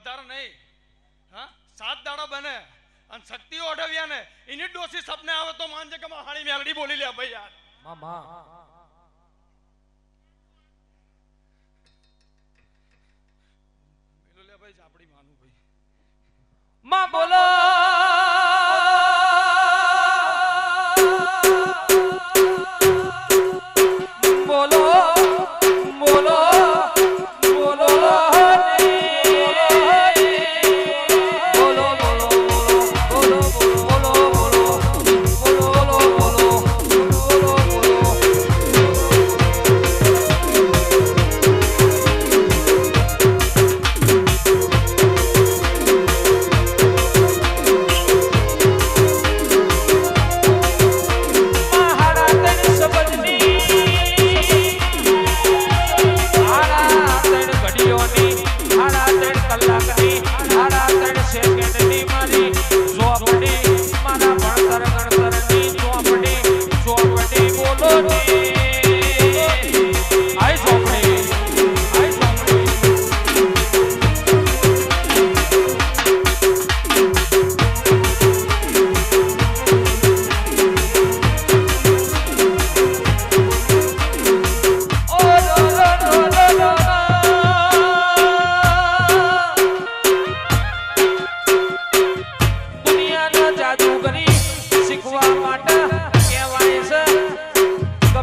વધારે નહીં. હા? સાત દાડા બને અને શક્તિ ઓઢવ્યા ને. એની ડોસી સપને આવે તો માનજે કે હાણી મેલડી બોલી લે ભાઈ યાર. મામા મેલો લે ભાઈ આપડી માનું ભાઈ. માં બોલો.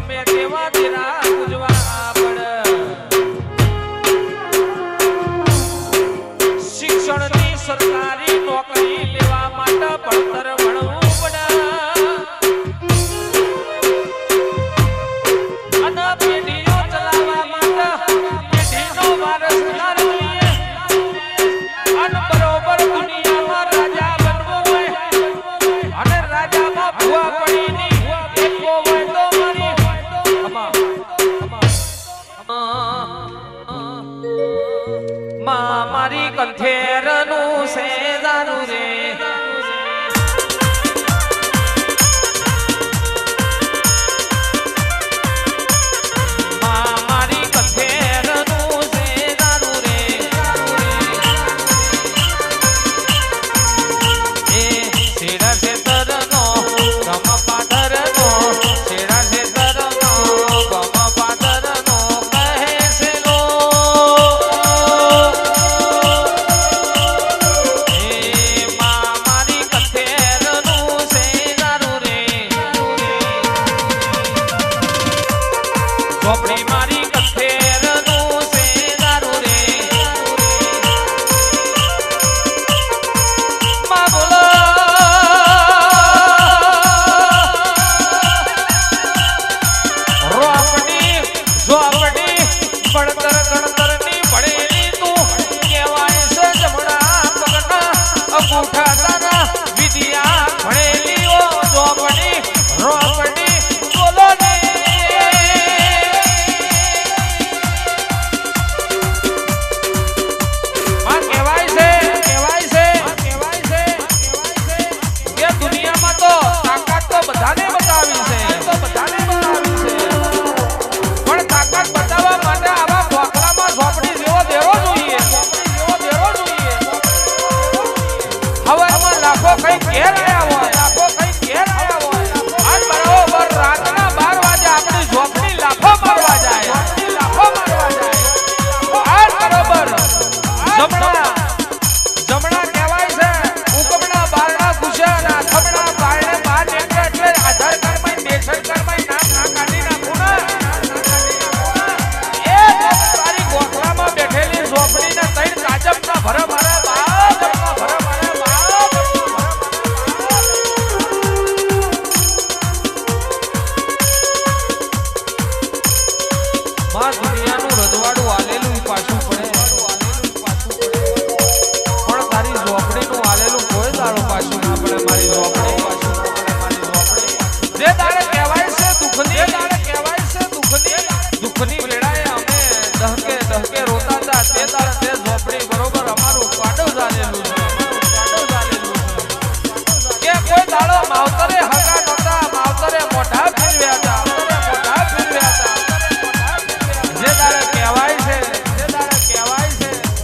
ગમે તેવા તેરા પૂજવા આપણ. શિક્ષણની સરકારી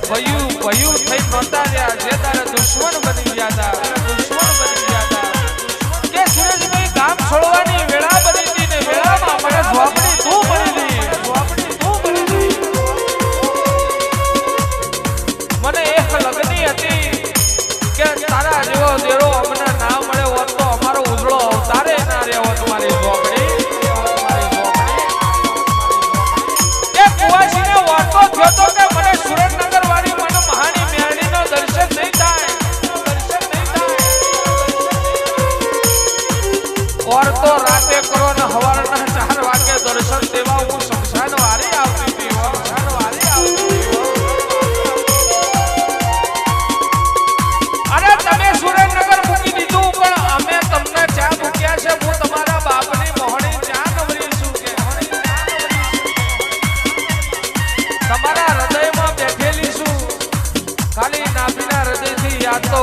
વયુ ભયું થઈ નોતા રહ્યા. જે તારા દુશ્મન બની ગયા હતા દુશ્મન બની ગયા તા કે સુરેશભાઈ ગામ છોડવાની વેળા બની હતી ને વેળામાં મને સ્વામી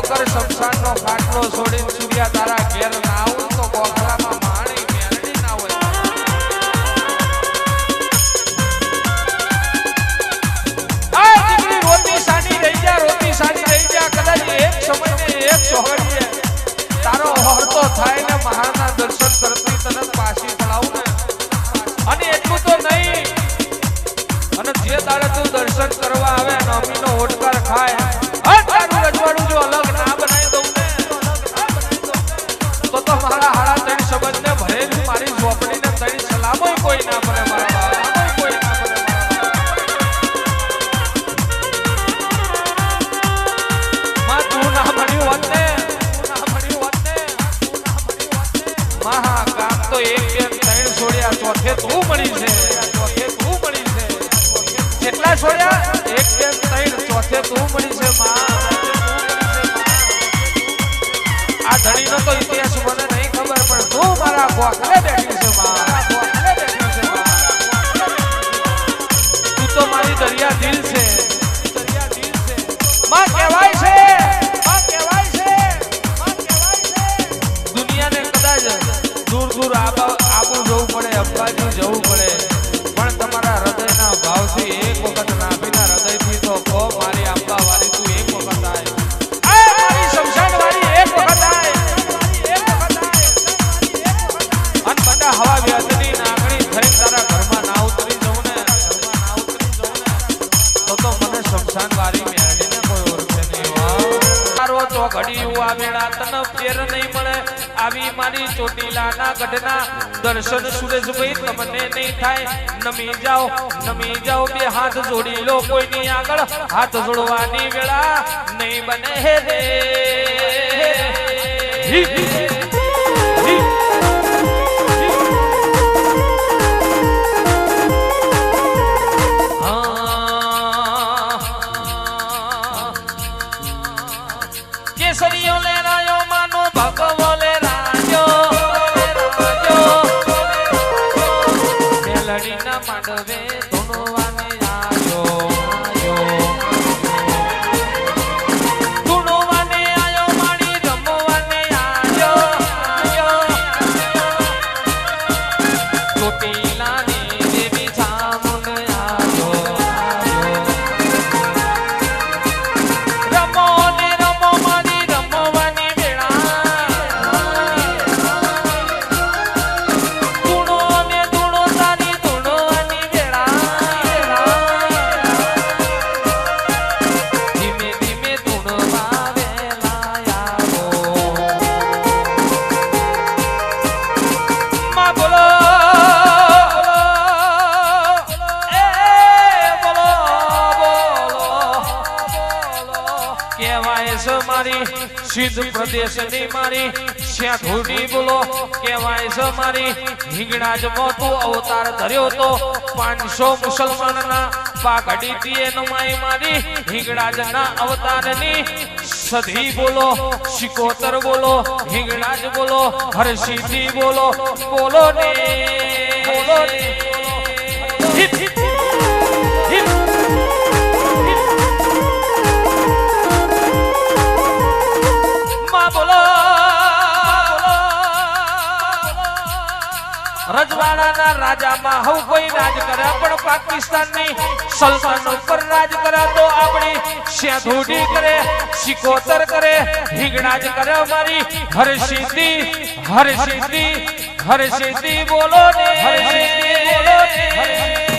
વગર સંસારનો ફાટલો છોડીને સૂર્યા તારા ઘેર ના આવું તો ગોખલામાં માણી મેરડી ના હોય. રોટી સાડી રહી જા, રોટી સાડી રહી જા, કદાચ એક સમયને એક ચોહડીએ તારો હરતો થાય ને મહાના દર્શન કરતી તને પાછી પડાવું ને. અને એટલું તો નહીં. અને જે તારે તું દર્શન કરવા આવે ને આ ધણીનો તો ઇતિહાસ મને નહીં ખબર પણ તું મારા ગોખલે બેઠી છે દરિયા દિલ છે દરિયા માં કહેવાય છે દુનિયાને કદાચ દૂર દૂર આબા જવું પડે, અંબાજી જવું પડે. આ વેળા તન ફેર નહીં મળે. આવી મારી ચોટીલાના ગઢના દર્શન સુરેશભાઈ તમને નહીં થાય. નમી જાઓ નમી જાઓ, બે હાથ જોડી લો કોઈની આગળ. હાથ જોડવાની વેળા નહીં બને રે. મારી પ્રદેશની મારી શ્યાધુની બોલો કેવાય છે મારી. હિંગળાજ મોતું અવતાર ધર્યો તો પાંચસો મુસલમાનના પાઘડી તીએ નમાઈ મારી. હિંગળાજના અવતારની સધી બોલો શિકોતર બોલો હિંગળાજ બોલો, હરસિદ્ધિ બોલો બોલો ને બોલો ને. રજવાડાના રાજામાં હવ કોઈ રાજ કરે પણ પાકિસ્તાનની સલ્તનત ઉપર રાજ કરે તો આપણી શ્યાધુડી કરે, શિકોતર કરે, હિંગણાજ કરે, અમારી હરસિદ્ધિ હરસિદ્ધિ હરસિદ્ધિ બોલો ને, હરસિદ્ધિ